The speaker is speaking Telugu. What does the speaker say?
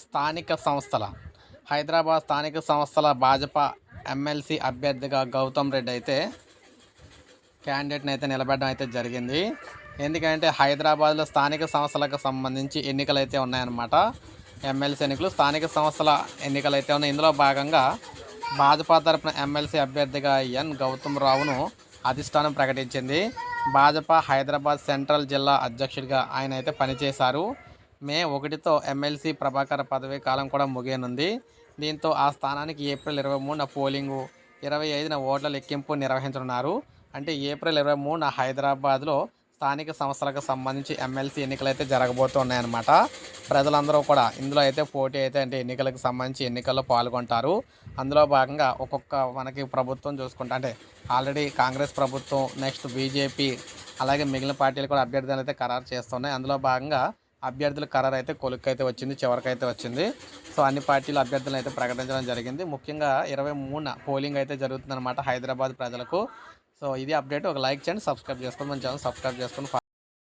స్థానిక సంస్థల హైదరాబాద్ స్థానిక సంస్థల భాజపా ఎమ్మెల్సీ అభ్యర్థిగా గౌతమ్ రెడ్డి అయితే క్యాండిడేట్ని అయితే నిలబెట్టడం అయితే జరిగింది. ఎందుకంటే హైదరాబాద్లో స్థానిక సంస్థలకు సంబంధించి ఎన్నికలు అయితే ఉన్నాయన్నమాట ఎమ్మెల్సీ ఎన్నికలు స్థానిక సంస్థల ఎన్నికలు అయితే ఉన్నాయి. ఇందులో భాగంగా భాజపా తరపున ఎమ్మెల్సీ అభ్యర్థిగా ఎన్ గౌతమ్ రావును అధిష్టానం ప్రకటించింది. భాజపా హైదరాబాద్ సెంట్రల్ జిల్లా అధ్యక్షుడిగా ఆయన అయితే పనిచేశారు. మే ఒకటితో ఎమ్మెల్సీ ప్రభాకర్ పదవీ కాలం కూడా ముగియనుంది. దీంతో ఆ స్థానానికి ఏప్రిల్ ఇరవై మూడున పోలింగు ఇరవై ఐదున ఓట్ల లెక్కింపు నిర్వహించనున్నారు. అంటే ఏప్రిల్ ఇరవై మూడున హైదరాబాద్లో స్థానిక సంస్థలకు సంబంధించి ఎమ్మెల్సీ ఎన్నికలు అయితే జరగబోతున్నాయన్నమాట. ప్రజలందరూ కూడా ఇందులో అయితే పోటీ అయితే అంటే ఎన్నికలకు సంబంధించి ఎన్నికల్లో పాల్గొంటారు. అందులో భాగంగా ఒక్కొక్క మనకి ప్రభుత్వం చూసుకుంటా అంటే ఆల్రెడీ కాంగ్రెస్ ప్రభుత్వం నెక్స్ట్ బీజేపీ అలాగే మిగిలిన పార్టీలు కూడా అభ్యర్థులు అయితే ఖరారు చేస్తున్నాయి. అందులో భాగంగా అభ్యర్థుల ఖరారు అయితే కొలుక్కి అయితే వచ్చింది చివరికైతే వచ్చింది. సో అన్ని పార్టీలు అభ్యర్థులను అయితే ప్రకటించడం జరిగింది. ముఖ్యంగా ఇరవై మూడున పోలింగ్ అయితే జరుగుతుందన్నమాట హైదరాబాద్ ప్రజలకు. సో ఇది అప్డేట్. ఒక లైక్ చేయండి సబ్స్క్రైబ్ చేసుకోండి. మన ఛానల్ సబ్స్క్రైబ్ చేసుకొని